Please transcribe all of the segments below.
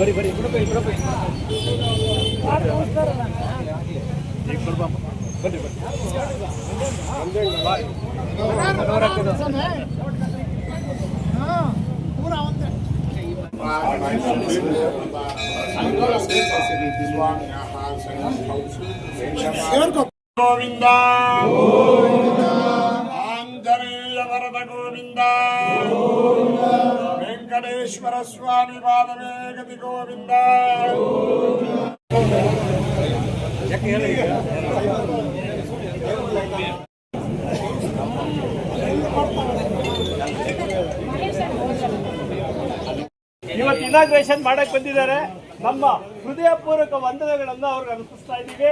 ಬರಿ ಬರಿ ಬರಿ ಬಿಡಪ್ಪ ಬಿಡಪ್ಪ ಈಗ ಬರ್ಬಮ್ಮ ಬನ್ನಿ ಗೋವಿಂದ ಆಂಜನೇಯ ವರದ ಗೋವಿಂದ ವೆಂಕಟೇಶ್ವರ ಸ್ವಾಮಿ ಪಾದವೇ ಗತಿ ಗೋವಿಂದ. ಇವತ್ತು ಇನಾಗ್ರೇಷನ್ ಮಾಡಕ್ ಬಂದಿದ್ದಾರೆ. ನಮ್ಮ ಹೃದಯಪೂರ್ವಕ ವಂದನೆಗಳನ್ನು ಅವ್ರಿಗೆ ಅನುಸರಿಸ್ತಾ ಇದ್ದೀವಿ.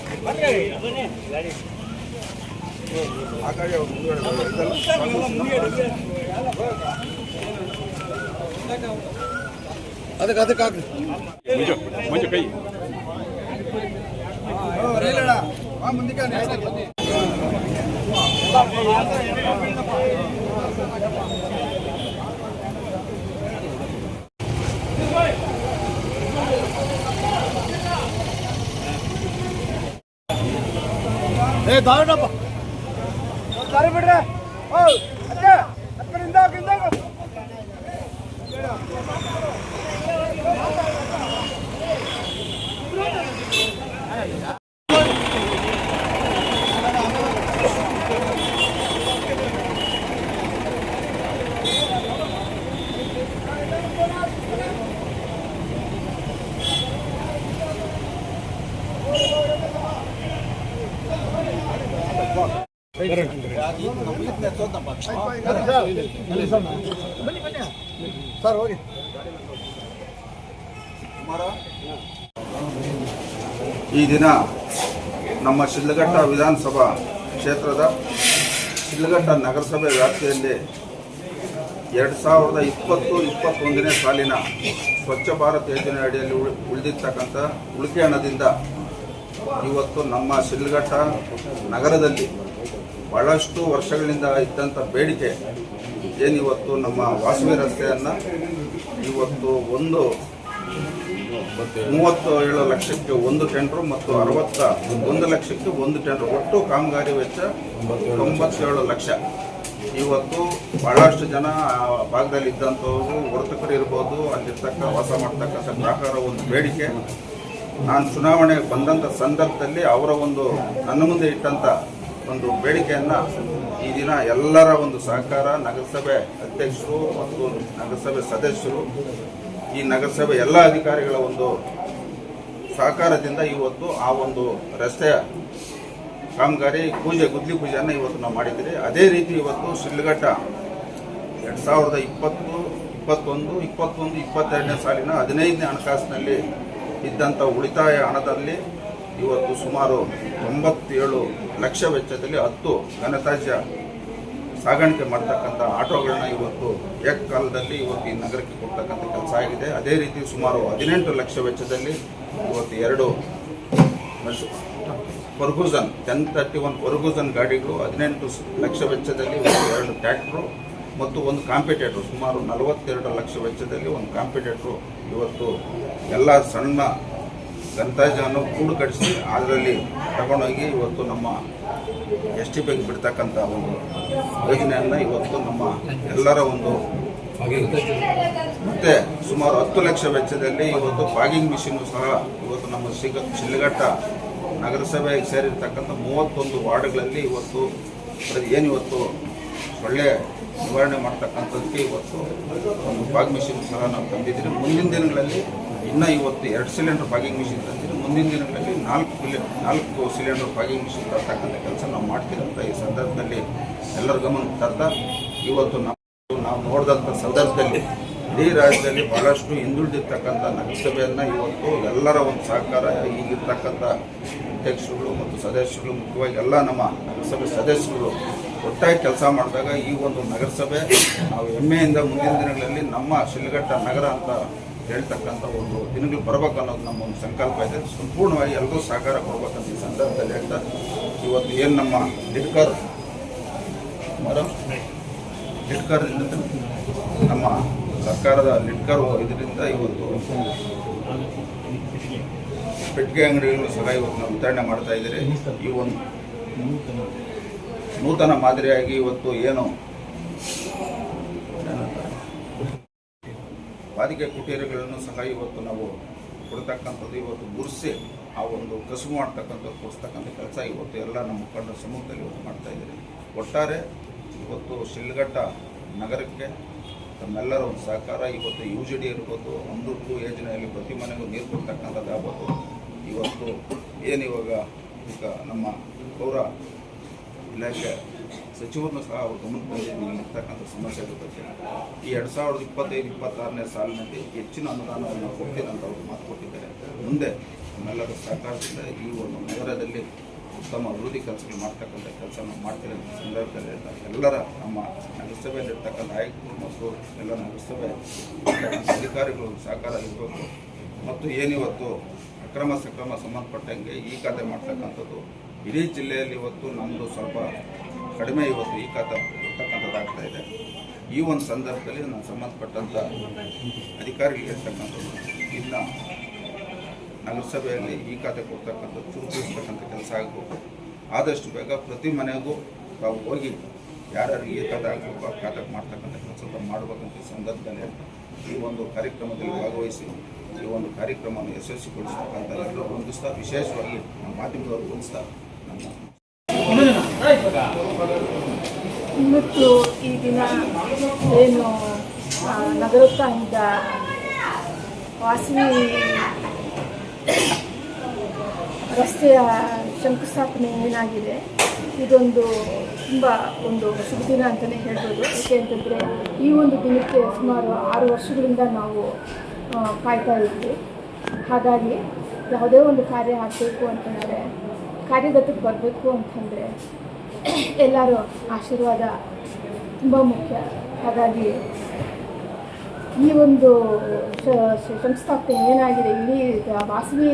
ಅದಕ್ಕೆ ಅದಕ್ಕೆ ಹಾಕ್ರಿ ಮುಂಚೆ ಮುಂಚೆ ಕೈ ರೈಲಡ ಮುಂದಕ್ಕೆ ಬನ್ನಿ ಏ ದಾರುಣಪ್ಪ. ದಾರಿ ಬಿಡ್ರೆ. ಓ ಅತ್ತೆ ಈ ದಿನ ನಮ್ಮ ಶಿಡ್ಲಘಟ್ಟ ವಿಧಾನಸಭಾ ಕ್ಷೇತ್ರದ ಶಿಡ್ಲಘಟ್ಟ ನಗರಸಭೆ ವ್ಯಾಪ್ತಿಯಲ್ಲಿ ಎರಡು ಸಾವಿರದ ಇಪ್ಪತ್ತು, ಇಪ್ಪತ್ತೊಂದನೇ ಸಾಲಿನ ಸ್ವಚ್ಛ ಭಾರತ್ ಯೋಜನೆ ಅಡಿಯಲ್ಲಿ ಉಳಿದಿರ್ತಕ್ಕಂಥ ಉಳಿಕೆ ಹಣದಿಂದ ಇವತ್ತು ನಮ್ಮ ಸಿಲ್ಗಟ್ಟ ನಗರದಲ್ಲಿ ಬಹಳಷ್ಟು ವರ್ಷಗಳಿಂದ ಇದ್ದಂಥ ಬೇಡಿಕೆ ಏನಿವತ್ತು ನಮ್ಮ ವಾಸವಿ ರಸ್ತೆಯನ್ನು ಇವತ್ತು ಒಂದು ಮೂವತ್ತು ಏಳು ಲಕ್ಷಕ್ಕೆ ಒಂದು ಟೆಂಡರ್ ಮತ್ತು ಅರವತ್ತ ಒಂದು ಲಕ್ಷಕ್ಕೆ ಒಂದು ಟೆಂಡರ್. ಒಟ್ಟು ಕಾಮಗಾರಿ ವೆಚ್ಚ ತೊಂಬತ್ತೇಳು ಲಕ್ಷ. ಇವತ್ತು ಬಹಳಷ್ಟು ಜನ ಆ ಭಾಗದಲ್ಲಿ ಇದ್ದಂಥವ್ರು ವರ್ತಕರು ಇರ್ಬೋದು, ಅಲ್ಲಿರ್ತಕ್ಕ ವಾಸ ಮಾಡ್ತಕ್ಕಂಥ ಗ್ರಾಹಕರ ಒಂದು ಬೇಡಿಕೆ. ನಾನು ಚುನಾವಣೆ ಬಂದಂಥ ಸಂದರ್ಭದಲ್ಲಿ ಅವರ ಒಂದು ನನ್ನ ಮುಂದೆ ಇಟ್ಟಂಥ ಒಂದು ಬೇಡಿಕೆಯನ್ನು ಈ ದಿನ ಎಲ್ಲರ ಒಂದು ಸಹಕಾರ, ನಗರಸಭೆ ಅಧ್ಯಕ್ಷರು ಮತ್ತು ನಗರಸಭೆ ಸದಸ್ಯರು, ಈ ನಗರಸಭೆ ಎಲ್ಲ ಅಧಿಕಾರಿಗಳ ಒಂದು ಸಹಕಾರದಿಂದ ಇವತ್ತು ಆ ಒಂದು ರಸ್ತೆಯ ಕಾಮಗಾರಿ ಪೂಜೆ, ಗುದ್ಲಿ ಪೂಜೆಯನ್ನು ಇವತ್ತು ನಾವು ಮಾಡಿದ್ದೀರಿ. ಅದೇ ರೀತಿ ಇವತ್ತು ಸಿಲ್ಗಟ್ಟ ಎರಡು ಸಾವಿರದ ಇಪ್ಪತ್ತು, ಇಪ್ಪತ್ತೊಂದು ಇಪ್ಪತ್ತೊಂದು, ಇಪ್ಪತ್ತೆರಡನೇ ಸಾಲಿನ ಹದಿನೈದನೇ ಹಣಕಾಸಿನಲ್ಲಿ ಇದ್ದಂಥ ಉಳಿತಾಯ ಹಣದಲ್ಲಿ ಇವತ್ತು ಸುಮಾರು ತೊಂಬತ್ತೇಳು ಲಕ್ಷ ವೆಚ್ಚದಲ್ಲಿ ಹತ್ತು ಘನತಾಜ್ಯ ಸಾಗಾಣಿಕೆ ಮಾಡ್ತಕ್ಕಂಥ ಆಟೋಗಳನ್ನ ಇವತ್ತು ಏಕಕಾಲದಲ್ಲಿ ಇವತ್ತು ಈ ನಗರಕ್ಕೆ ಕೊಡ್ತಕ್ಕಂಥ ಕೆಲಸ ಆಗಿದೆ. ಅದೇ ರೀತಿ ಸುಮಾರು ಹದಿನೆಂಟು ಲಕ್ಷ ವೆಚ್ಚದಲ್ಲಿ ಇವತ್ತು ಎರಡು Ferguson ten thirty one Ferguson ಗಾಡಿಗಳು ಹದಿನೆಂಟು ಲಕ್ಷ ವೆಚ್ಚದಲ್ಲಿ ಇವತ್ತು ಎರಡು ಟ್ರ್ಯಾಕ್ಟ್ರು ಮತ್ತು ಒಂದು ಕಾಂಪಿಟೇಟ್ರು ಸುಮಾರು ನಲವತ್ತೆರಡು ಲಕ್ಷ ವೆಚ್ಚದಲ್ಲಿ ಒಂದು ಕಾಂಪಿಟೇಟ್ರು ಇವತ್ತು ಎಲ್ಲ ಸಣ್ಣ ಗಂತಾಜನ್ನು ಕೂಡು ಕಟ್ಟಿಸಿ ಅದರಲ್ಲಿ ತಗೊಂಡೋಗಿ ಇವತ್ತು ನಮ್ಮ ಎಸ್ ಟಿ ಪಿಗೆ ಬಿಡ್ತಕ್ಕಂಥ ಒಂದು ಯೋಜನೆಯನ್ನು ಇವತ್ತು ನಮ್ಮ ಎಲ್ಲರ ಒಂದು ಮತ್ತೆ ಸುಮಾರು ಹತ್ತು ಲಕ್ಷ ವೆಚ್ಚದಲ್ಲಿ ಇವತ್ತು ಫಾಗಿಂಗ್ ಮಿಷಿನ್ ಸಹ ಇವತ್ತು ನಮ್ಮ ಸಿಗ ಶಿಲ್ಘಟ್ಟ ನಗರಸಭೆಗೆ ಸೇರಿರ್ತಕ್ಕಂಥ ಮೂವತ್ತೊಂದು ವಾರ್ಡ್ಗಳಲ್ಲಿ ಇವತ್ತು ಏನು ಏನಿವತ್ತು ಸೊಳ್ಳೆ ನಿವಾರಣೆ ಮಾಡ್ತಕ್ಕಂಥದ್ದಕ್ಕೆ ಇವತ್ತು ಒಂದು ಬಾಗ್ ಮಿಷಿನ್ ಸಹ ನಾವು ತಂದಿದ್ದೀರಿ. ಮುಂದಿನ ದಿನಗಳಲ್ಲಿ ಇನ್ನು ಇವತ್ತು ಎರಡು ಸಿಲಿಂಡರ್ ಬಾಗಿಂಗ್ ಮಿಷಿನ್ ತಂದಿದ್ದು ಮುಂದಿನ ದಿನಗಳಲ್ಲಿ ನಾಲ್ಕು ನಾಲ್ಕು ಸಿಲಿಂಡರ್ ಬಾಗಿಂಗ್ ಮಿಷಿನ್ ತರ್ತಕ್ಕಂಥ ಕೆಲಸ ನಾವು ಮಾಡ್ತೀವಿ ಈ ಸಂದರ್ಭದಲ್ಲಿ ಎಲ್ಲರ ಗಮನ ತರ್ತಾ ಇವತ್ತು ನಾವು ನಾವು ನೋಡಿದಂಥ ಸಂದರ್ಭದಲ್ಲಿ ಇಡೀ ರಾಜ್ಯದಲ್ಲಿ ಬಹಳಷ್ಟು ಹಿಂದುಳಿದಿರ್ತಕ್ಕಂಥ ನಗರಸಭೆಯನ್ನು ಇವತ್ತು ಎಲ್ಲರ ಒಂದು ಸಹಕಾರ, ಈಗಿರ್ತಕ್ಕಂಥ ಅಧ್ಯಕ್ಷರುಗಳು ಮತ್ತು ಸದಸ್ಯರುಗಳು, ಮುಖ್ಯವಾಗಿ ಎಲ್ಲ ನಮ್ಮ ನಗರಸಭೆ ಸದಸ್ಯರು ಒಟ್ಟಾಗಿ ಕೆಲಸ ಮಾಡಿದಾಗ ಈ ಒಂದು ನಗರಸಭೆ ನಾವು ಹೆಮ್ಮೆಯಿಂದ ಮುಂದಿನ ದಿನಗಳಲ್ಲಿ ನಮ್ಮ ಶಿಲ್ಘಟ್ಟ ನಗರ ಅಂತ ಹೇಳ್ತಕ್ಕಂಥ ಒಂದು ದಿನಗಳು ಬರಬೇಕು ಅನ್ನೋದು ನಮ್ಮ ಒಂದು ಸಂಕಲ್ಪ ಇದೆ. ಸಂಪೂರ್ಣವಾಗಿ ಎಲ್ಲರೂ ಸಹಕಾರ ಕೊಡ್ಬೇಕಂತ ಈ ಸಂದರ್ಭದಲ್ಲಿ ಹೇಳ್ತಾ ಇವತ್ತು ಏನು ನಮ್ಮ ಲಿಡ್ಕರ್ ಮರ ಲಿಡ್ಕರ್ದಿಂದ ನಮ್ಮ ಸರ್ಕಾರದ ಲಿಡ್ಕರ್ ಇದರಿಂದ ಇವತ್ತು ಪೆಟ್ಟಿಗೆ ಅಂಗಡಿಗಳು ಸಹ ಇವತ್ತು ನಾವು ವಿತರಣೆ ಮಾಡ್ತಾ ಇದ್ದೀರಿ. ಈ ಒಂದು ನೂತನ ಮಾದರಿಯಾಗಿ ಇವತ್ತು ಏನು? ಪಾದಿಕೆ ಕುಟೀರಗಳನ್ನು ಸಹ ಇವತ್ತು ನಾವು ಕೊಡ್ತಕ್ಕಂಥದ್ದು, ಇವತ್ತು ಗುರ್ಸಿ ಆ ಒಂದು ಕಸುಬು ಮಾಡ್ತಕ್ಕಂಥದ್ದು, ಕೊಡಿಸ್ತಕ್ಕಂಥ ಕೆಲಸ ಇವತ್ತು ಎಲ್ಲ ನಮ್ಮ ಮುಖಂಡರ ಸಮೂಹದಲ್ಲಿ ಇವತ್ತು ಮಾಡ್ತಾ ಇದ್ದೀರಿ. ಒಟ್ಟಾರೆ ಇವತ್ತು ಶಿಲ್ಘಟ್ಟ ನಗರಕ್ಕೆ ತಮ್ಮೆಲ್ಲರ ಒಂದು ಸಹಕಾರ, ಇವತ್ತು ಯು ಜಿ ಡಿ ಇರ್ಬೋದು ಅಮೃತ ಯೋಜನೆಯಲ್ಲಿ ಪ್ರತಿ ಮನೆಗೂ ನೀರು ಕೊಡ್ತಕ್ಕಂಥದ್ದು ಆಗ್ಬೋದು ಇವತ್ತು ಏನು ಈಗ ನಮ್ಮ ಪೌರ ಇಲಾಖೆ ಸಚಿವರನ್ನು ಸಹ ಅವರು ಗಮನ ತಂದಿದ್ದು ಇರ್ತಕ್ಕಂಥ ಸಮಸ್ಯೆಗಳ ಬಗ್ಗೆ ಈ ಎರಡು ಸಾವಿರದ ಇಪ್ಪತ್ತೈದು, ಇಪ್ಪತ್ತಾರನೇ ಸಾಲಿನಲ್ಲಿ ಹೆಚ್ಚಿನ ಅನುದಾನವನ್ನು ಕೊಡ್ತೀನಿ ಅಂತ ಅವರು ಮಾತು ಕೊಟ್ಟಿದ್ದಾರೆ. ಮುಂದೆ ನಮ್ಮೆಲ್ಲರ ಸಹಕಾರದಿಂದ ಈ ಒಂದು ನಗರದಲ್ಲಿ ಉತ್ತಮ ಅಭಿವೃದ್ಧಿ ಕೆಲಸಗಳು ಮಾಡ್ತಕ್ಕಂಥ ಕೆಲಸವನ್ನು ನಾವು ಮಾಡ್ತೀವಿ ಅಂತ ಸಂದರ್ಭದಲ್ಲಿ ಎಲ್ಲರ ನಮ್ಮ ನಗರಸಭೆಯಲ್ಲಿರ್ತಕ್ಕಂಥ ಆಯುಕ್ತರು ಮತ್ತು ಎಲ್ಲ ನಗರಸಭೆ ಅಧಿಕಾರಿಗಳು ಸಹಕಾರ ಇರಬೇಕು. ಮತ್ತು ಏನಿವತ್ತು ಅಕ್ರಮ, ಸಕ್ರಮ ಸಂಬಂಧಪಟ್ಟಂಗೆ ಈ ಖಾತೆ ಮಾಡ್ತಕ್ಕಂಥದ್ದು ಇಡೀ ಜಿಲ್ಲೆಯಲ್ಲಿ ಇವತ್ತು ನಮ್ಮದು ಸ್ವಲ್ಪ ಕಡಿಮೆ ಇವತ್ತು ಈ ಖಾತೆ ಇರ್ತಕ್ಕಂಥದ್ದಾಗ್ತಾ ಇದೆ. ಈ ಒಂದು ಸಂದರ್ಭದಲ್ಲಿ ನಾನು ಸಂಬಂಧಪಟ್ಟಂಥ ಅಧಿಕಾರಿಗಳು ಹೇಳ್ತಕ್ಕಂಥದ್ದು, ಇನ್ನು ನಗರಸಭೆಯಲ್ಲಿ ಈ ಖಾತೆ ಕೊಡ್ತಕ್ಕಂಥದ್ದು ಚುರುಕಿಸ್ತಕ್ಕಂಥ ಕೆಲಸ ಆಗಬೇಕು. ಆದಷ್ಟು ಬೇಗ ಪ್ರತಿ ಮನೆಗೂ ತಾವು ಹೋಗಿ ಯಾರ್ಯಾರು ಈ ಖಾತೆ ಆಗಬೇಕು ಆ ಖಾತೆ ಮಾಡ್ತಕ್ಕಂಥ ಕೆಲಸ ಮಾಡಬೇಕಂತ ಸಂದರ್ಭದಲ್ಲಿ ಈ ಒಂದು ಕಾರ್ಯಕ್ರಮದಲ್ಲಿ ಭಾಗವಹಿಸಿ, ಈ ಒಂದು ಕಾರ್ಯಕ್ರಮವನ್ನು ಯಶಸ್ವಿಗೊಳಿಸ್ತಕ್ಕಂಥ ಎಲ್ಲರೂ ಹೊಂದಿಸ್ತಾ ವಿಶೇಷವಾಗಿ ನಮ್ಮ ಮಾಧ್ಯಮದವರು ಹೊಂದಿಸ್ತಾ ಇವತ್ತು ಈ ದಿನ ಏನು ನಗರೋತ್ಸಾಹದ ವಾಸಿನಿ ರಸ್ತೆಯ ಶಂಕುಸ್ಥಾಪನೆ ಏನಾಗಿದೆ? ಇದೊಂದು ತುಂಬ ಒಂದು ಶುಭ ದಿನ ಅಂತಲೇ ಹೇಳ್ಬೋದು. ಏಕೆ ಅಂತಂದರೆ ಈ ಒಂದು ದಿನಕ್ಕೆ ಸುಮಾರು ಆರು ವರ್ಷಗಳಿಂದ ನಾವು ಕಾಯ್ತಾ ಇದ್ವಿ. ಹಾಗಾಗಿ ಯಾವುದೇ ಒಂದು ಕಾರ್ಯ ಆಗಬೇಕು ಅಂತಂದರೆ ಕಾರ್ಯಗತಕ್ಕೆ ಬರಬೇಕು ಅಂತಂದರೆ ಎಲ್ಲರೂ ಆಶೀರ್ವಾದ ತುಂಬ ಮುಖ್ಯ. ಹಾಗಾಗಿ ಈ ಒಂದು ಸಂಸ್ಥಾಪನೆ ಏನಾಗಿದೆ? ಇಡೀ ವಾಸವಿ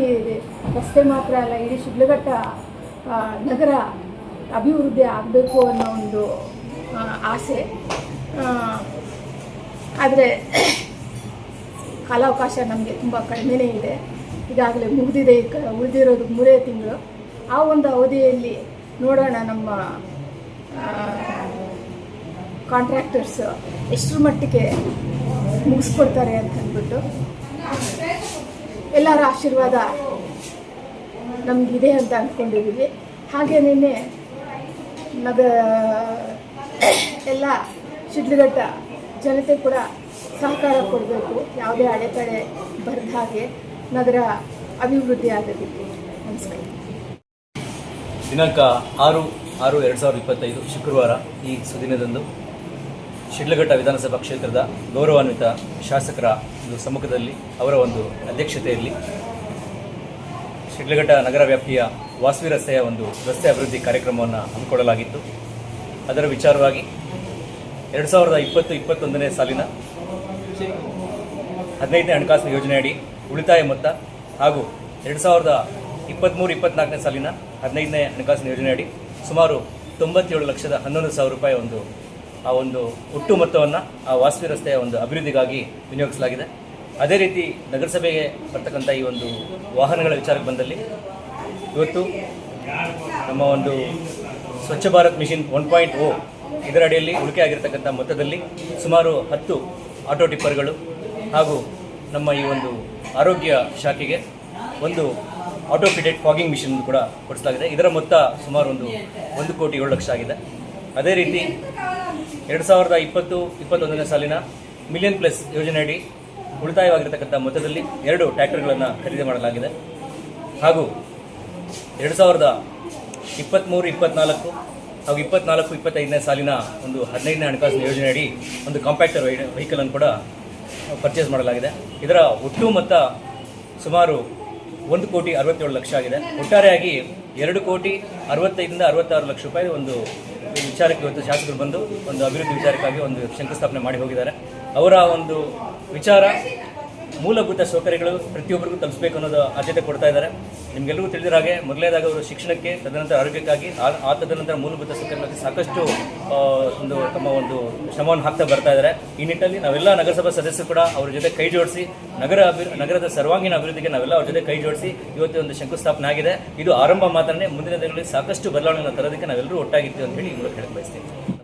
ರಸ್ತೆ ಮಾತ್ರ ಅಲ್ಲ, ಇಡೀ ಶಿಡ್ಲಘಟ್ಟ ನಗರ ಅಭಿವೃದ್ಧಿ ಆಗಬೇಕು ಅನ್ನೋ ಒಂದು ಆಸೆ. ಆದರೆ ಕಾಲಾವಕಾಶ ನಮಗೆ ತುಂಬ ಕಡಿಮೆನೇ ಇದೆ. ಈಗಾಗಲೇ ಮುಗಿದಿದೆ ಈಗ ಉಳಿದಿರೋದು ಮೂರೇ ತಿಂಗಳು. ಆ ಒಂದು ಅವಧಿಯಲ್ಲಿ ನೋಡೋಣ ನಮ್ಮ ಕಾಂಟ್ರಾಕ್ಟರ್ಸ್ ಎಷ್ಟರ ಮಟ್ಟಿಗೆ ಮುಗಿಸ್ಕೊಡ್ತಾರೆ ಅಂತ ಅಂದ್ಬಿಟ್ಟು ಎಲ್ಲರ ಆಶೀರ್ವಾದ ನಮಗಿದೆ ಅಂತ ಅಂದ್ಕೊಂಡಿದ್ದೀವಿ ಹಾಗೆ ನಿನ್ನೆ ನಗ, ಎಲ್ಲ ಶಿಡ್ಲಘಟ್ಟ ಜನತೆ ಕೂಡ ಸಹಕಾರ ಕೊಡಬೇಕು. ಯಾವುದೇ ಅಡೆತಡೆ ಬರದ ಹಾಗೆ ನಗರ ಅಭಿವೃದ್ಧಿ ಆಗಬೇಕು. ನಮಸ್ಕಾರ. ದಿನಾಂಕ ಆರು ಆರು ಎರಡು ಸಾವಿರದ ಇಪ್ಪತ್ತೈದು ಶುಕ್ರವಾರ ಈ ಸುದಿನದಂದು ಶಿಡ್ಲಘಟ್ಟ ವಿಧಾನಸಭಾ ಕ್ಷೇತ್ರದ ಗೌರವಾನ್ವಿತ ಶಾಸಕರ ಒಂದು ಸಮ್ಮುಖದಲ್ಲಿ ಅವರ ಒಂದು ಅಧ್ಯಕ್ಷತೆಯಲ್ಲಿ ಶಿಡ್ಲಘಟ್ಟ ನಗರ ವ್ಯಾಪ್ತಿಯ ವಾಸವಿ ರಸ್ತೆಯ ಒಂದು ರಸ್ತೆ ಅಭಿವೃದ್ಧಿ ಕಾರ್ಯಕ್ರಮವನ್ನು ಹಮ್ಮಿಕೊಳ್ಳಲಾಗಿತ್ತು. ಅದರ ವಿಚಾರವಾಗಿ ಎರಡು ಸಾವಿರದ ಇಪ್ಪತ್ತು, ಇಪ್ಪತ್ತೊಂದನೇ ಸಾಲಿನ ಹದಿನೈದನೇ ಹಣಕಾಸಿನ ಯೋಜನೆಯಡಿ ಉಳಿತಾಯ ಮೊತ್ತ ಹಾಗೂ ಎರಡು ಸಾವಿರದ ಇಪ್ಪತ್ತ್ಮೂರು ಇಪ್ಪತ್ನಾಲ್ಕನೇ ಸಾಲಿನ ಹದಿನೈದನೇ ಹಣಕಾಸಿನ ಯೋಜನೆಯಡಿ ಸುಮಾರು ತೊಂಬತ್ತೇಳು ಲಕ್ಷದ ಹನ್ನೊಂದು ಸಾವಿರ ರೂಪಾಯಿ ಒಂದು, ಆ ಒಂದು ಒಟ್ಟು ಮೊತ್ತವನ್ನು ಆ ವಾಸವಿ ರಸ್ತೆಯ ಒಂದು ಅಭಿವೃದ್ಧಿಗಾಗಿ ವಿನಿಯೋಗಿಸಲಾಗಿದೆ. ಅದೇ ರೀತಿ ನಗರಸಭೆಗೆ ಬರ್ತಕ್ಕಂಥ ಈ ಒಂದು ವಾಹನಗಳ ವಿಚಾರಕ್ಕೆ ಬಂದಲ್ಲಿ ಇವತ್ತು ನಮ್ಮ ಒಂದು Swachh Bharat mission one point O ಇದರ ಅಡಿಯಲ್ಲಿ ಉಳಿಕೆ ಮೊತ್ತದಲ್ಲಿ ಸುಮಾರು ಹತ್ತು ಆಟೋ ಟಿಪ್ಪರ್ಗಳು ಹಾಗೂ ನಮ್ಮ ಈ ಒಂದು ಆರೋಗ್ಯ ಶಾಖೆಗೆ ಒಂದು ಆಟೋ ಫಿಟೆಡ್ ಫಾಗಿಂಗ್ ಮಿಷನ್ ಕೂಡ ಕೊಡಿಸಲಾಗಿದೆ. ಇದರ ಮೊತ್ತ ಸುಮಾರು ಒಂದು ಒಂದು ಕೋಟಿ ಏಳು ಲಕ್ಷ ಆಗಿದೆ. ಅದೇ ರೀತಿ ಎರಡು ಸಾವಿರದ ಇಪ್ಪತ್ತು, ಇಪ್ಪತ್ತೊಂದನೇ ಸಾಲಿನ ಮಿಲಿಯನ್ ಪ್ಲಸ್ ಯೋಜನೆಯಡಿ ಉಳಿತಾಯವಾಗಿರತಕ್ಕಂಥ ಮೊತ್ತದಲ್ಲಿ ಎರಡು ಟ್ರ್ಯಾಕ್ಟರ್ಗಳನ್ನು ಖರೀದಿ ಮಾಡಲಾಗಿದೆ. ಹಾಗೂ ಎರಡು ಸಾವಿರದ ಇಪ್ಪತ್ತ್ಮೂರು ಇಪ್ಪತ್ನಾಲ್ಕು ಹಾಗೂ ಇಪ್ಪತ್ನಾಲ್ಕು, ಇಪ್ಪತ್ತೈದನೇ ಸಾಲಿನ ಒಂದು ಹದಿನೈದನೇ ಹಣಕಾಸಿನ ಯೋಜನೆಯಡಿ ಒಂದು ಕಾಂಪ್ಯಾಕ್ಟರ್ ವೆಹಿಕಲನ್ನು ಕೂಡ ಪರ್ಚೇಸ್ ಮಾಡಲಾಗಿದೆ. ಇದರ ಒಟ್ಟು ಮೊತ್ತ ಸುಮಾರು ಒಂದು ಕೋಟಿ ಅರವತ್ತೇಳು ಲಕ್ಷ ಆಗಿದೆ. ಒಟ್ಟಾರೆಯಾಗಿ ಎರಡು ಕೋಟಿ ಅರವತ್ತೈದರಿಂದ ಅರವತ್ತಾರು ಲಕ್ಷ ರೂಪಾಯಿ ಒಂದು ವಿಚಾರಕ್ಕೆ ಇವತ್ತು ಶಾಸಕರು ಬಂದು ಒಂದು ಅಭಿವೃದ್ಧಿ ವಿಚಾರಕ್ಕಾಗಿ ಒಂದು ಶಂಕುಸ್ಥಾಪನೆ ಮಾಡಿ ಹೋಗಿದ್ದಾರೆ. ಅವರ ಒಂದು ವಿಚಾರ ಮೂಲಭೂತ ಸೌಕರ್ಯಗಳು ಪ್ರತಿಯೊಬ್ಬರಿಗೂ ತಲುಪಿಸಬೇಕು ಅನ್ನೋದು ಆದ್ಯತೆ ಕೊಡ್ತಾ ಇದ್ದಾರೆ. ನಿಮಗೆಲ್ಲರಿಗೂ ತಿಳಿದಿರೋ ಹಾಗೆ ಮೊದಲನೇದಾಗಿ ಅವರು ಶಿಕ್ಷಣಕ್ಕೆ, ತದನಂತರ ಆರೋಗ್ಯಕ್ಕಾಗಿ, ಆ ತದನಂತರ ಮೂಲಭೂತ ಸೌಕರ್ಯಕ್ಕೆ ಸಾಕಷ್ಟು ಒಂದು ತಮ್ಮ ಒಂದು ಶ್ರಮವನ್ನು ಹಾಕ್ತಾ ಬರ್ತಾ ಇದ್ದಾರೆ. ಈ ನಿಟ್ಟಿನಲ್ಲಿ ನಾವೆಲ್ಲ ನಗರಸಭಾ ಸದಸ್ಯರು ಕೂಡ ಅವ್ರ ಜೊತೆ ಕೈ ಜೋಡಿಸಿ, ನಗರ ನಗರದ ಸರ್ವಾಂಗೀಣ ಅಭಿವೃದ್ಧಿಗೆ ನಾವೆಲ್ಲ ಅವ್ರ ಜೊತೆ ಕೈ ಜೋಡಿಸಿ ಇವತ್ತು ಒಂದು ಶಂಕುಸ್ಥಾಪನೆ ಆಗಿದೆ. ಇದು ಆರಂಭ ಮಾತ್ರನೇ, ಮುಂದಿನ ದಿನಗಳಲ್ಲಿ ಸಾಕಷ್ಟು ಬದಲಾವಣೆಗಳನ್ನು ತರೋದಕ್ಕೆ ನಾವೆಲ್ಲರೂ ಒಟ್ಟಾಗಿರ್ತೀವಿ ಅಂತ ಹೇಳಿ ಇವರು ಹೇಳಕ್ಕೆ ಹೇಳಕ್ ಬಯಸ್ತೀನಿ.